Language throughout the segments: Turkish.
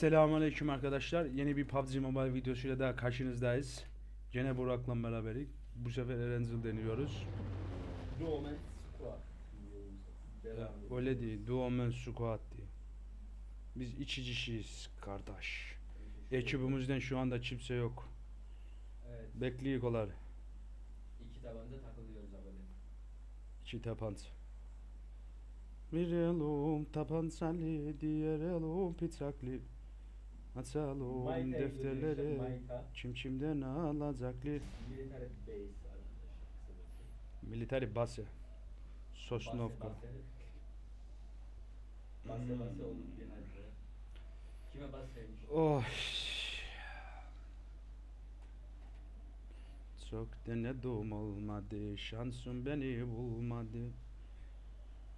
Selamünaleyküm arkadaşlar. Yeni bir PUBG Mobile videosuyla daha karşınızdayız. Gene Burak'la beraberik. Bu sefer Erenzil deniyoruz. Duomen. Devam edelim. Öyle değil. Duomen Squad diye. Biz içi kişiyiz kardeş. Ekibimizden şu anda kimse yok. Evet. Bekliyorlar. İki tabanda takılıyoruz abi. İki tapanca. Bir elum tapancalı, diğer elum pitraklı. Açalım defterleri. Kimden alacaklı. Military base. Sosnovka. Base base. Olur. Kime basaymış? Oh. Çok denedim olmadı, şansım beni bulmadı.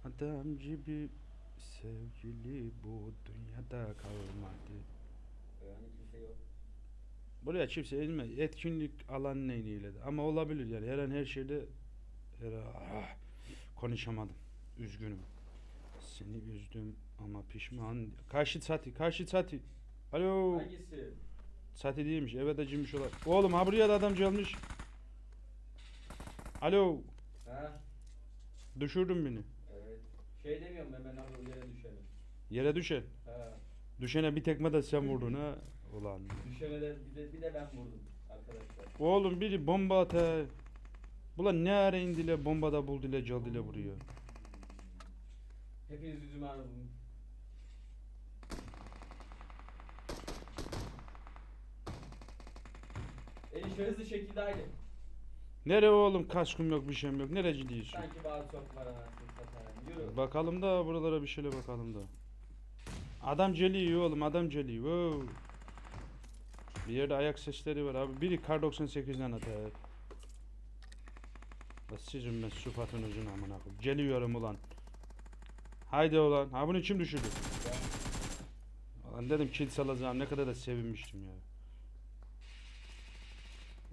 Adam gibi sevgili bu dünyada kalmadı. Yani kimse yok. Buraya kimse inme. Etkinlik alan neyliyle de. Ama olabilir yani her an her şeyde her ah, konuşamadım. Üzgünüm. Seni üzdüm ama pişman. Karşı çatı, karşı çatı. Alo. Hangisi? Sati değilmiş. Evet acımış olar. Oğlum ha buraya da adam gelmiş. Alo. Ha? Düşürdün beni. Evet. Şey demiyorum hemen abi yere düşelim. Yere düşen. Ha. Düşene bir tekme de sen vurdun ha. Ulan. Düşene de bir de, bir de ben vurdum arkadaşlar. Oğlum biri bomba ata. Ulan ne ara indiler bombada buldular geldiler buraya. Hepiniz yüzüme anladım. Enişte hızlı şekilde haydi. Nere oğlum kaskım yok bir şeyim yok. Nereci değilsin? Sanki bazı çok var anasını satayım. Yürü. Bakalım da buralara bir şeyle bakalım da. Adam celiyor oğlum adam celiyor. Wow. Bir yerde ayak sesleri var abi. Biri kar 98'den atar. Sizin ben sıfatınızın amına koyayım. Geliyorum ulan. Haydi ulan. Ha bunu kim düşürdü? Ulan dedim kill salacağım. Ne kadar da sevinmiştim ya.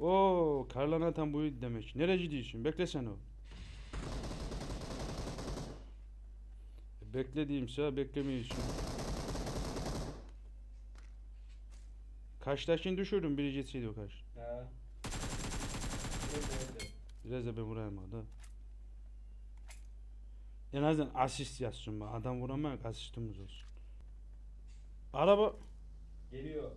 Oo, karlan atan buydu demek. Nereci değilsin? Bekle sen o. Beklediğimse beklemiyorsun. Kaçtaşını düşürdüm biricitsiydi o. Ha. Öyle öyle. Biraz da ben. En azından asist yazsın bak. Adam vuramak asistimiz olsun. Araba Geliyor.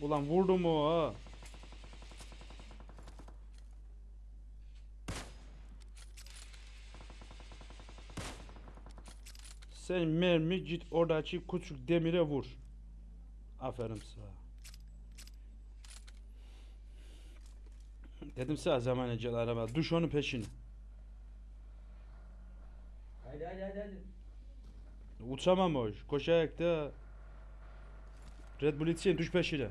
ulan vurdum o ha. Sen mermi git oradaki küçük demire vur. Aferin sana. Dedim sana zaman ecel araba. Düş onun peşine. Haydi haydi haydi haydi. Uçamam o. Koşarak da Red Bull içsin düş peşine.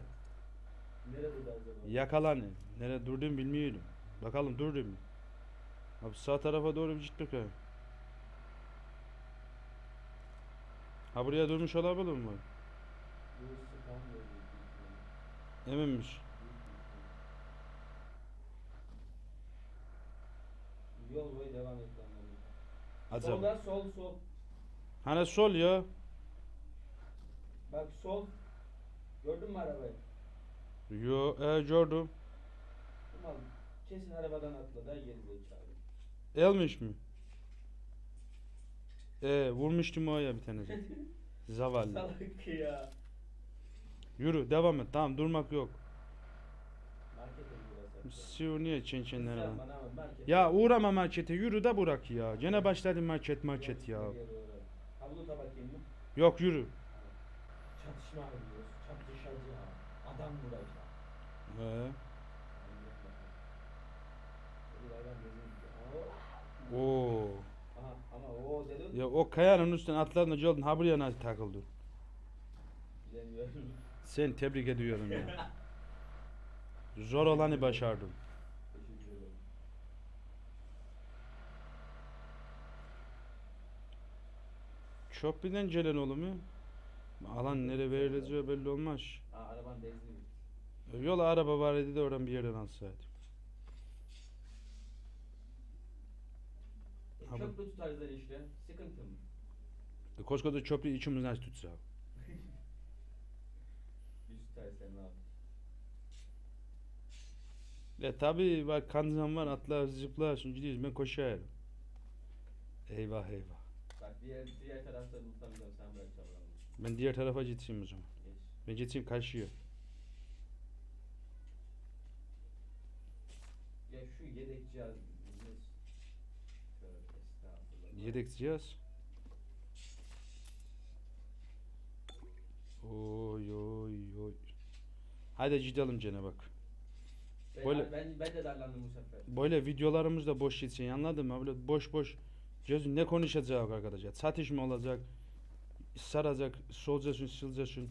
Nerede durdu acaba? Yakalan. Nerede durduğumu bilmiyorum. Bakalım durdu mu? Abi sağ tarafa doğru bir git bakayım. Ha buraya durmuş olabilir mi? Eminmiş. Yol boyu devam et. Acaba. Soldan sol sol. Hani sol ya. Bak sol. Gördün mü arabayı? Yo, e, gördüm. Ulan kesin arabadan atladı geri zekalı. Elmiş mi? E, vurmuştum o ya bir tanesi. Zavallı. Salak ya. Yürü devam et. Tamam durmak yok. Markete gidiyor Siu niye çen çenlere bak. bana. Ya uğrama markete yürü de bırak ya. Gene başladı market market ya. Havlu bakayım mı? Yok yürü. Çatışma ediyoruz. Çatışacağız. Adam vuracağız. He. Bir adam gözüm gidiyor. Oo. Oo. Ama o dedim. Ya o kayanın üstüne atladın da geldin ha buraya nasıl takıldın? Bilemiyorum. Sen tebrik ediyorum ya. Zor olanı başardın. Teşekkür ederim. Çok birden gelen oğlum ya. Alan nereye verileceği belli olmaz. Aa araban benzin bitti. Yol araba var idi de oradan bir yerden alsaydı. Ha, bu- Köprü tutarızlar işte. Sıkıntı mı? E, Koskoca çöpü içimiz nasıl tutsa? Biz tutarızlar ne yapalım? Ya tabi bak kanzan var atlar zıplar şimdi gidiyoruz ben koşarım. Eyvah eyvah. Bak diğer, diğer tarafta mutlamayacağım sen bırak çabalanma. Ben diğer tarafa gideyim o zaman. Geç. Ben gideyim karşıya. Ya şu yedek cihaz. Yedek cihaz. Oy oy oy. Hadi gidelim gene bak. Ben, Böyle- ben, ben de darlandım bu sefer. Böyle videolarımız da boş gitsin anladın mı? Böyle boş boş gözün ne konuşacak arkadaşlar? Satış mı olacak? Saracak, solacaksın, sileceksin.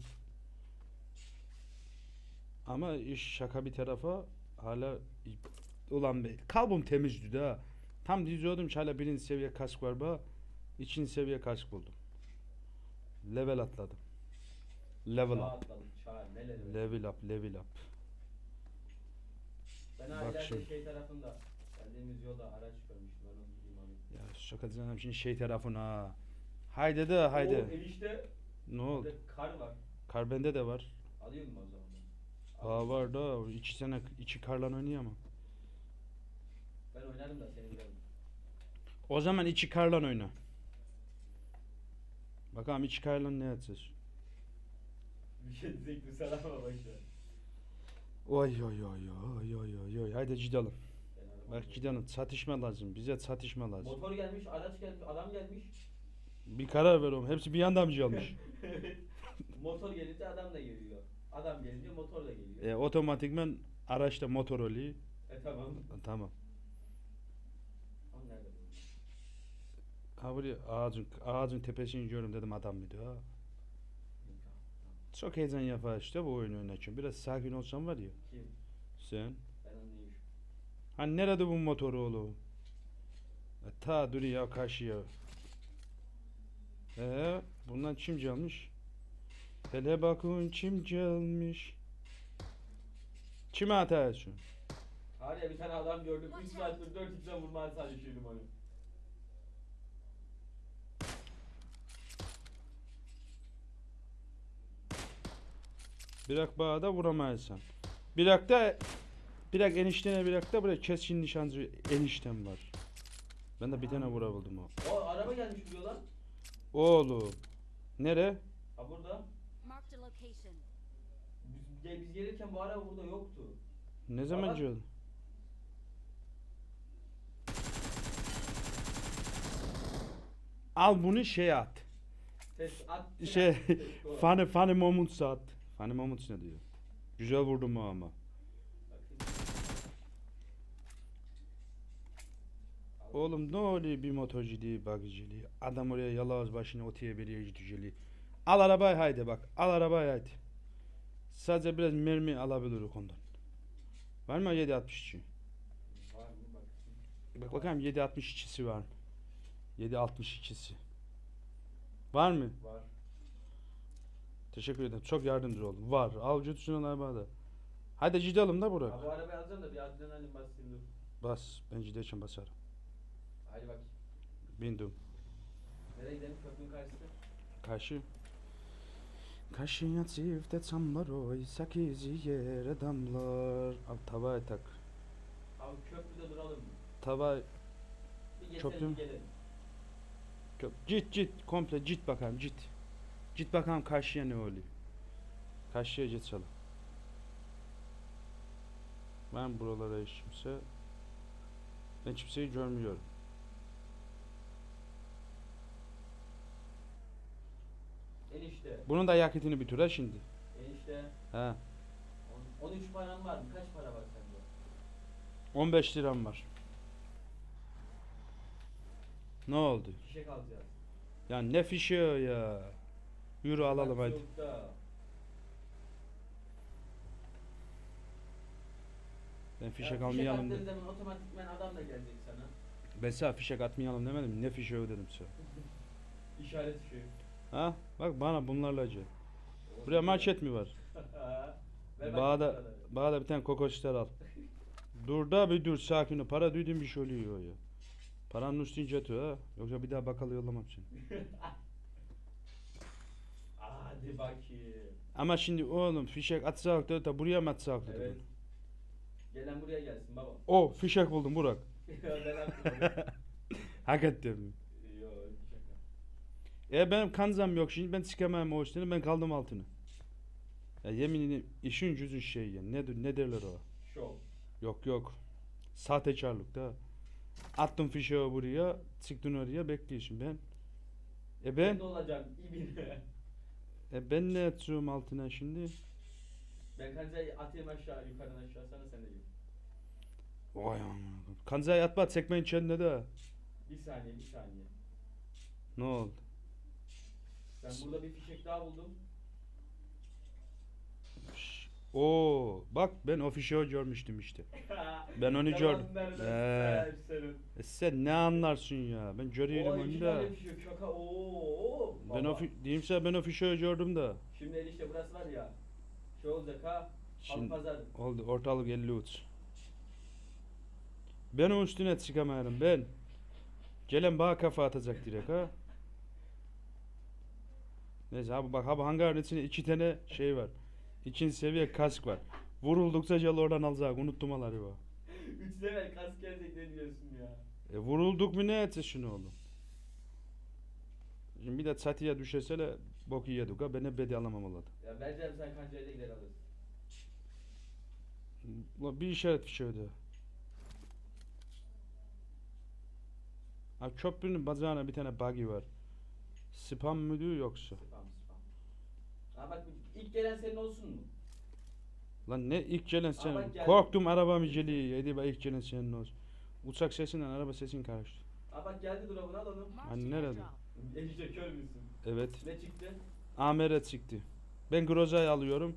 Ama iş şaka bir tarafa hala ulan be kalbim temizdi de ha. Tam diyordum ki hala birinci seviye kask var ba. İkinci seviye kask buldum. Level atladım. Level up. atladım öyle. Level up, level up. Ben Bak şimdi. şey tarafında geldiğimiz yolda araç görmüştüm ben onu. Ya şaka canım şimdi şey tarafına. ha. Haydi de haydi. Oo, enişte Ne oldu? kar var. Kar bende de var. Alayım mı o zaman? Aa var da iki sene iki karla oynayamam. Ben oynarım da senin yanında. O zaman iki karla oyna. Bakalım iki karla ne şey diyecektim sana ama boşver. Oy oy oy oy oy oy oy. Haydi arabamı Bak gidelim. Çatışma lazım. Bize çatışma lazım. Motor gelmiş, araç gelmiş, adam gelmiş. Bir karar ver oğlum. Hepsi bir yandan mı gelmiş? motor gelince adam da geliyor. Adam gelince motor da geliyor. e, otomatikmen araçta motor oluyor. E tamam. Tamam. Ama nerede bu? Ha buraya ağacın, ağacın tepesini görüyorum dedim adam mıydı ha. Çok heyecan yapar işte bu oyunu oynarken. Biraz sakin olsan var ya. Kim? Sen. Ben anlayayım. Hani nerede bu motor oğlum? E, ta dur ya karşıya. Ee, bundan kim gelmiş? Hele bakın kim gelmiş. Kime atarsın? Var ya bir tane adam gördüm. 3 saattir 4 x'den vurmaya çalışıyordum onu. Birak bağda vuramaysan. Birak'ta Birak eniştene Birak'ta böyle keskin nişancı eniştem var. Ben de bir tane vurabildim o. O araba gelmiş buraya lan. Oğlum. Nere? Ha burada. Biz, biz gelirken bu araba burada yoktu. Ne zaman geldin? Al bunu şey at. Ses at. Şey. Funny funny moments at. Funny moments ne diyor? Güzel vurdum o ama. Oğlum ne oluyor bir bakıcı değil. Adam oraya yalağız başına otiye yere gidiyor. Al arabayı haydi bak. Al arabayı haydi. Sadece biraz mermi alabiliriz ondan. Var mı 762? Var mı bak. Bak bakalım 762'si var mı? 762'si. Var mı? Var. Teşekkür ederim. Çok yardımcı oldun. Var. Avcı tuşuna arabada. Hadi gidelim da Burak. Ha bu arabayı alacağım da bir adrenalin basayım dur. Bas. Ben giderken basarım. Hadi bak. Bindim. Nereye gidelim köprünün karşısına? Karşı. Karşıya çifte çamlar oy sekizi yere damlar. Abi tavayı tak. Abi köprüde duralım mı? Tava Bir Köprü geçelim mü? gelelim. Kö- Git git komple git bakalım git. Git bakalım karşıya ne oluyor. Karşıya git çalın. Ben buralara hiç kimse ben kimseyi görmüyorum. Enişte. Bunun da yakıtını bitir ha şimdi. Enişte. He. on- 13 paran var mı? Kaç para var sende? 15 liram var. Ne oldu? Fişek alacağız. Ya ne fişi o ya. Yürü alalım hadi. Ben fişek Ya almayalım dedim. zaman otomatikmen adam da gelecek sana. Ben sana fişek atmayalım demedim. Ne fişi o dedim sana. İşaret ışığı. Ha? Bak bana bunlarla acı. Buraya market mi var? Bağda, bağda bir tane kokoslar al. Dur da bir dur sakin ol. Para duydum bir şey oluyor ya. Paranın üstünce atıyor ha. Yoksa bir daha bakkala yollamam seni. Hadi bakayım. Ama şimdi oğlum fişek atsak da, da buraya mı atsak dedi. Evet. Gelen buraya gelsin baba. O fişek buldum Burak. ben yaptım. Hakikaten mi? Yok. E benim kanzam yok şimdi ben sikemem o işlerini ben kaldım altına. Ya yemin ederim işin cüzün şey ya. Ne, ne derler o? Şov. Yok yok. Sahtekarlık da. Attım fişeği buraya, çıktın oraya bekliyorsun ben. E ben, Ne olacak? İbin. E ben ne edeceğim altına şimdi? ben kancayı atayım aşağı yukarıdan aşağı sana sen de git. Vay aman. Kanzayı atma sekmeyin içinde de. Bir saniye bir saniye. Ne oldu? Ben burada bir fişek daha buldum. Oo, bak ben o fişeği görmüştüm işte. Ben onu gördüm. serserim. E sen ne anlarsın ya? Ben görüyorum onu da. fişek şaka. Oo. Ben o baba. fi- diyeyim sana ben o fişeği gördüm de. Şimdi enişte burası var ya. Şey olacak ha. Şimdi... Pazar. oldu ortalık 50 uç. Ben o üstüne çıkamıyorum ben. Gelen bana kafa atacak direkt ha. Neyse abi bak abi hangarın içinde iki tane şey var. İkinci seviye kask var. Vuruldukça gel oradan alacak unuttum aları o. Üç level kas gelecek ne diyorsun ya? E vurulduk mu ne etse şunu oğlum. Şimdi bir de çatıya düşesele boku yedik ha. Ben de bedi alamam oladı. Ya vereceğim sen kancayla gider alırız. Ulan bir işaret bir şey öde. Abi köprünün bacağına bir tane buggy var. Spam müdür yoksa? Spam spam. Ha bak ilk gelen senin olsun mu? Lan ne ilk gelen sen? bak geldi. Korktum arabamı geliyor. Yedi bak ilk gelen senin olsun. Uçak sesinden araba sesin karıştı. Ha bak geldi drop'unu al onu. Hani nerede? Enişte kör müsün? Evet. Ne çıktı? Ameret çıktı. Ben Groza'yı alıyorum.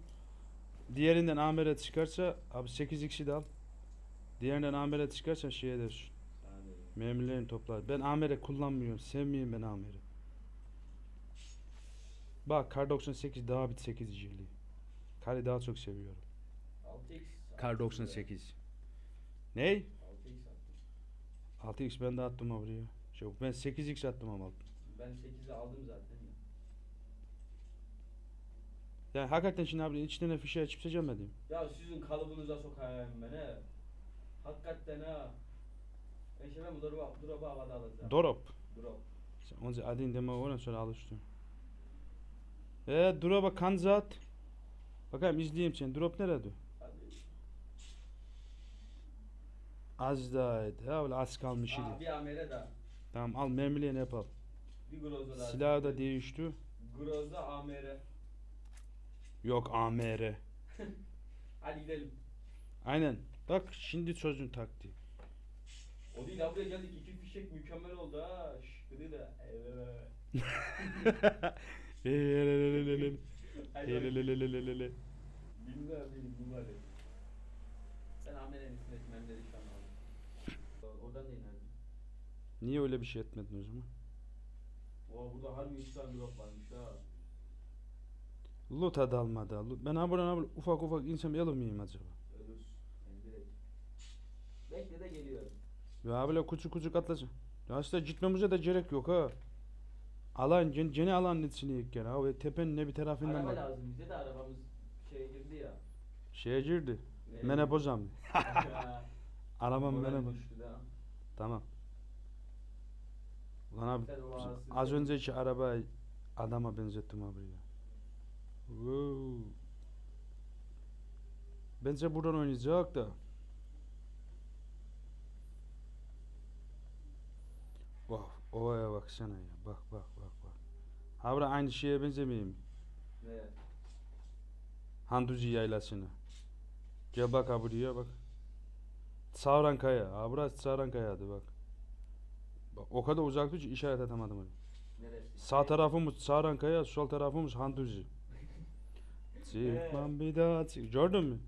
Diğerinden Ameret çıkarsa abi 8 x'i de al. Diğerinden Ameret çıkarsa şey edersin. Saniye. Memurların toplar. Ben Amere kullanmıyorum. Sevmiyorum ben Amere. Bak Kar 98 daha bir 8 jeli. Karı daha çok seviyorum. 6x. Kar 98. Ney? 6x attım. 6x ben de attım oraya. Yok ben 8x attım ama. Ben 8'i aldım zaten ya. Yani hakikaten şimdi abi içten tane fişe açıp seçemedim. Ya sizin kalıbınıza sokayım ben he. Hakikaten ha. Ben şimdi ben bu drop'u drop'u havada alacağım. Drop. Drop. Sen onu adın deme ondan sonra alıştın. Eee drop'a kanzat. Bakayım izleyeyim seni. Drop nerede? Az daha et. Ha öyle az kalmış idi. bir amele daha. Tamam al mermilerini yapalım. Bir groza daha. Silahı da değişti. Groza amere. Yok AMR. Hadi gidelim. Aynen. Bak şimdi sözün taktiği. O değil buraya geldik iki fişek mükemmel oldu ha. Şıkkıdı da. Evet. Bak. Elelelelelele. Bilmem benim bunları. Ben amerenin üstüne etmemleri şu an aldım. Oradan da inerdim. Niye öyle bir şey etmedin o zaman? Oha burada harbi 3 tane drop varmış ha. Loot'a dalmadı. Loot- Ben ha buradan ha buradan ufak ufak insem alır mıyım acaba? Ölürsün. Yani direkt. Bekle de geliyorum. Ya böyle küçük küçük atlasın. Ya aslında gitmemize de gerek yok ha. Alan, gene, gene alanın içine ilk. Ha ve tepenin ne bir tarafından Araba bak. lazım bize de arabamız şeye girdi ya. Şeye girdi. Arabam Moral menopoz. düştü de ha. Tamam. Ulan abi Sen o ağzını az önceki arabayı adama benzettim abi ya. Wow. Bence buradan oynayacak da. Wow, ovaya baksana ya. Bak bak. Ha bura aynı şeye benzemiyor mu? Ne? Handuzi yaylasına. Gel bak ha buraya bak. Savran Kaya. Ha burası Savran Kaya'dı bak. Bak o kadar uzaktı ki işaret atamadım oraya. Neresi? Sağ tarafımız Savran Kaya, sol tarafımız Handuzi. Çıkmam bir daha çık. Gördün mü?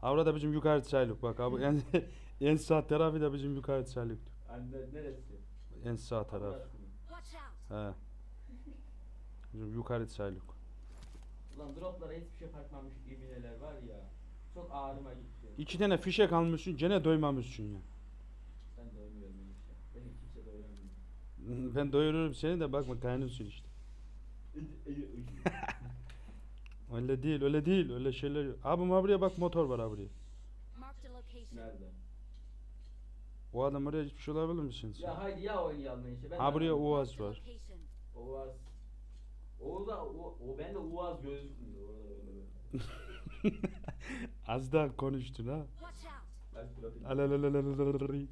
Ha burada bizim yukarı çaylık bak abi en, en sağ tarafı da bizim yukarı çaylık. Anne neresi? En sağ taraf. He. Bizim yukarı çaylık. Ulan droplara hiçbir şey takmamış ibineler var ya. Çok ağrıma gitti. İki tane fişek almışsın gene doymamışsın ya. Ben de ölmüyorum enişte. Ben doyururum seni de bakma kaynıyorsun işte. Öyle değil öyle değil öyle şeyler yok. Abi buraya bak motor var abi buraya. Marked a location. Nerede? O adam oraya gitmiş olabilir misin? Ya haydi ya oynayalım işte. Ben Ha buraya. Uaz var. Uaz. O da o, o bende Uaz gözükmüyor. Az daha konuştun ha. Ben profil. Alalalalalalalalalalala.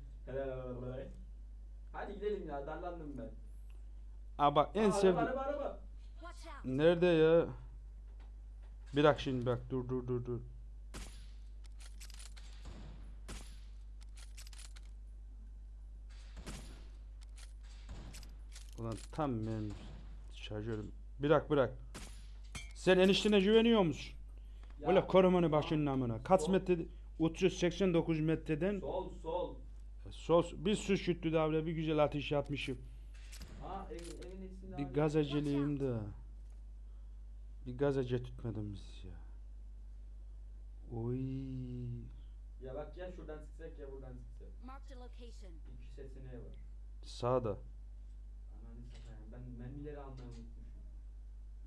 Bırak bırak. Sen eniştene güveniyor musun? Ya. Öyle korumanı başının amına. Kaç metre? 389 metreden. Sol sol. E, sol. Bir su şüttü de abla bir güzel ateş yapmışım. Ha, evin, bir gazeteciliğim de. Bir gazete tutmadım biz ya. Oy. Ya bak ya şuradan sıksak ya buradan sıksak. Mark the location. İki sesine var. Sağda. Ananı satayım ben mermileri almam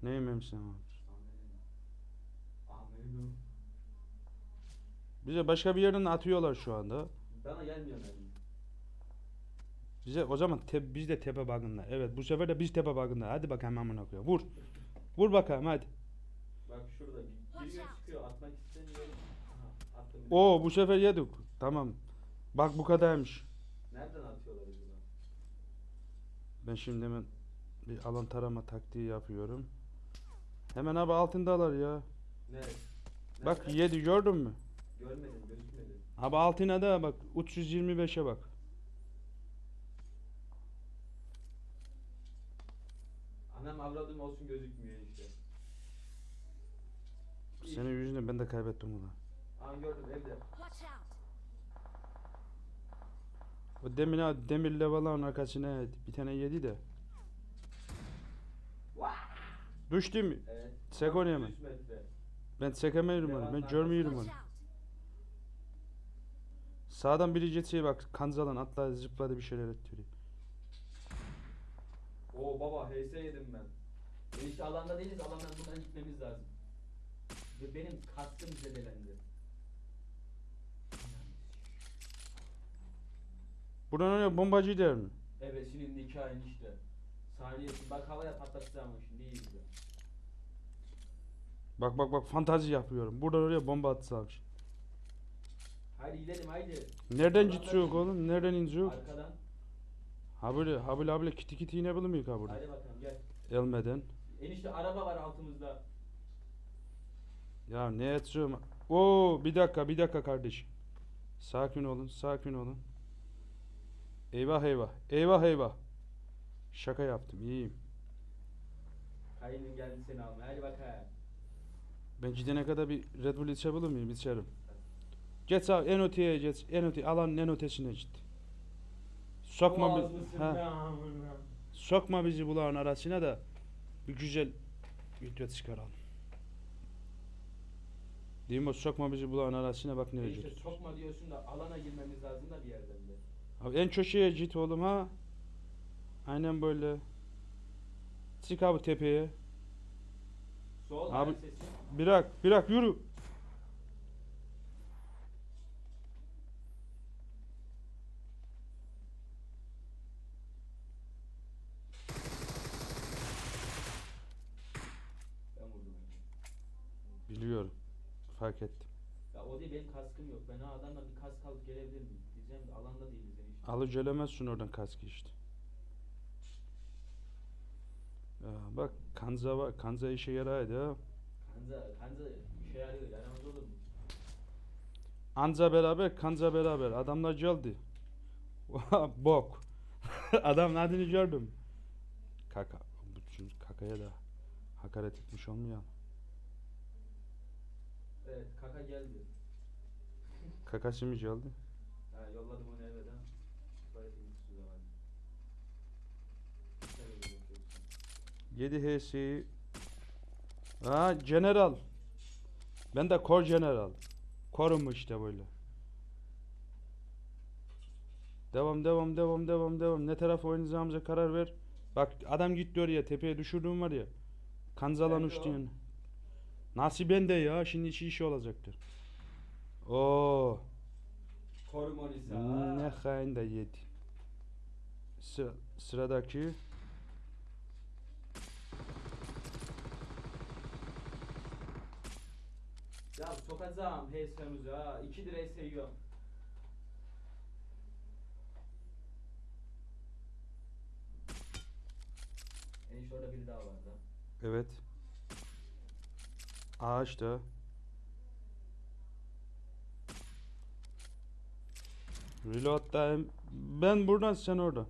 abi? Amenim. Amenim. Bize başka bir yerden atıyorlar şu anda. Bana gelmiyor. Bize o zaman te, biz de tepe bagında. Evet bu sefer de biz tepe bagında. Hadi bakalım amına koyayım. Vur. Vur bakalım hadi. Bak şurada giriyor çıkıyor atmak. Aha attım. Oo bu sefer yedik. Tamam. Bak bu kadarmış. Nereden atıyorlar acaba? Ben şimdi hemen bir alan tarama taktiği yapıyorum. Hemen abi altındalar ya. Ne? Bak Nerede? yedi gördün mü? Görmedim gözükmedi. Abi altına da bak 325'e bak. Anam avradım olsun gözükmüyor işte. Senin yüzünden ben de kaybettim bunu. Aa gördüm evde. Watch out. O demin ha demir levaların arkasına bir tane yedi de. Düştü mü? Evet. Sek oraya mı? 100 metre. Ben çekemiyorum onu. Ben Levanın görmüyorum onu. Sağdan biri geçiyor bak. Kanzalan atladı zıpladı bir şeyler ettiriyor. Oo baba HS yedim ben. Ben işte alanda değiliz alandan buradan gitmemiz lazım. Ve benim kaskım zedelendi. Buradan oraya bombacı der mi? Evet senin nikahın işte. Saniyesi bak havaya patlatacağım şimdi iyi. Bak bak bak fantazi yapıyorum. Buradan oraya bomba atsam. Haydi gidelim haydi. Nereden değil. oğlum? Nereden inci yok? Arkadan. Ha böyle ha böyle ha böyle kiti kiti yine bilmiyor ha burada. Haydi bakalım gel. Elmeden. Enişte araba var altımızda. Ya ne etsem? Oo bir dakika bir dakika kardeşim. Sakin olun sakin olun. Eyvah eyvah. Eyvah eyvah. Şaka yaptım iyiyim. Kayının geldi seni almaya. Hadi bakalım. Ben gidene kadar bir Red Bull içebilir miyim? İçerim. Geç abi en öteye geç. En öte alanın en ötesine git. Sokma bi- ha, sokma bizi bulağın arasına da bir güzel video çıkaralım. Değil mi? Sokma bizi bulağın arasına bak nereye İşte sokma diyorsun da alana girmemiz lazım da bir yerden de. Abi en köşeye git oğlum ha. Aynen böyle. Çık abi tepeye. Abi-. Bırak, bırak yürü. Ben vurdum. Biliyorum. Fark ettim. Ya o değil benim kaskım yok. Ben o adamla bir kask alıp gelebilir miyim? Diyeceğim de alanda değiliz enişte. Alıcı elemezsin oradan kaskı işte. Ya bak kanza var. Kanza işe yaraydı. Kanza, kanza işe yarıyor. Yaramaz olur mu? Anza beraber, kanza beraber. Adamlar geldi. Bok. Adamın adını gördüm. Kaka. Kakaya da hakaret etmiş olmuyor. Evet kaka geldi. Kakası mı geldi? Ha, yolladım onu eve de. Tuvalete gitti zaman. Sen öyle bakıyorsun. 7 HS'yi Ha General. Ben de Kor General. Korum işte böyle. Devam devam devam devam devam. Ne tarafa oynayacağımıza karar ver. Bak adam gitti oraya tepeye düşürdüğüm var ya. Kanzalan Nerede uçtu yani. Nasıl bende ya? Şimdi içi işi olacaktır. Oo. Kormonisa. Ne hain de yedi. Sıra, sıradaki Ya sokacağım HS'mizi ha. İki direği seviyorum. Enişte orada biri daha vardı. evet. Ağaçta. Reload time. Ben buradan sen orada.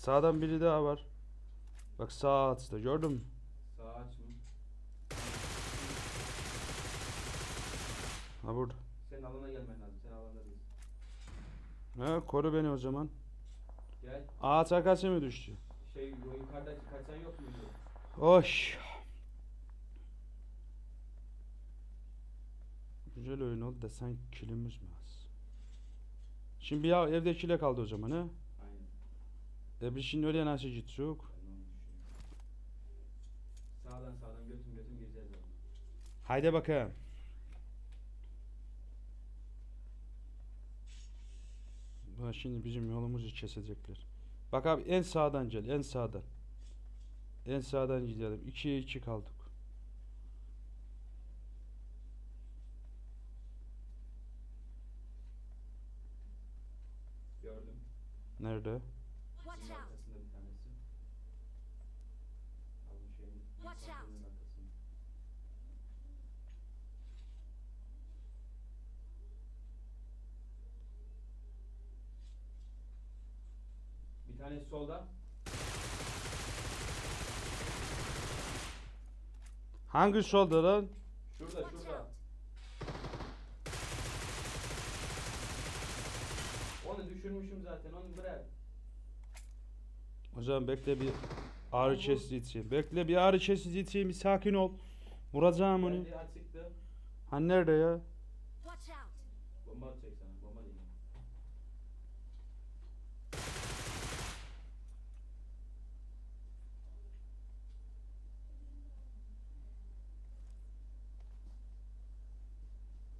Sağdan biri daha var. Bak sağ altta gördün mü? Sağ aç mı? Ha burada. Senin alana gelmen lazım. Sen alanda değilsin. Ha, koru beni o zaman. Gel. Ağaç arkası mı düştü? Şey o yukarıdaki kaçan yok muydu? Oş. Güzel oyun oldu da sen kilimiz mi az? Şimdi ya evdekiyle kaldı o zaman ha? E şimdi oraya nasıl gidecek? Sağdan sağdan götüm götüm gireceğiz orada. Haydi bakalım. Ha, şimdi bizim yolumuzu kesecekler. Bak abi en sağdan gel, en sağdan. En sağdan gidelim. 2'ye 2 kaldık. Gördüm. Nerede? Watch Bunun out. arkasında bir tanesi. Alın şeyin Watch out. sandığının arkasında. Bir tanesi solda. Hangi solda lan? Şurada şurada. Onu düşürmüşüm zaten onu bırak. O zaman bekle bir ağrı kesici içeyim. Bekle bir ağrı kesici içeyim. Bir sakin ol. Vuracağım onu. Geldi açıktı. Ha nerede ya? Watch out. Bomba atacak sana. Bomba değil.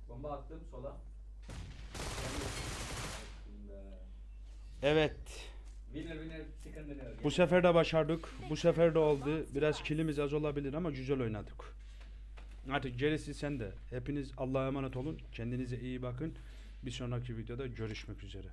Bomba attım sola. Evet. Winner winner chicken dinner. Bu sefer de başardık. Bu sefer de oldu. Biraz kilimiz az olabilir ama güzel oynadık. Artık gerisi sende. Hepiniz Allah'a emanet olun. Kendinize iyi bakın. Bir sonraki videoda görüşmek üzere.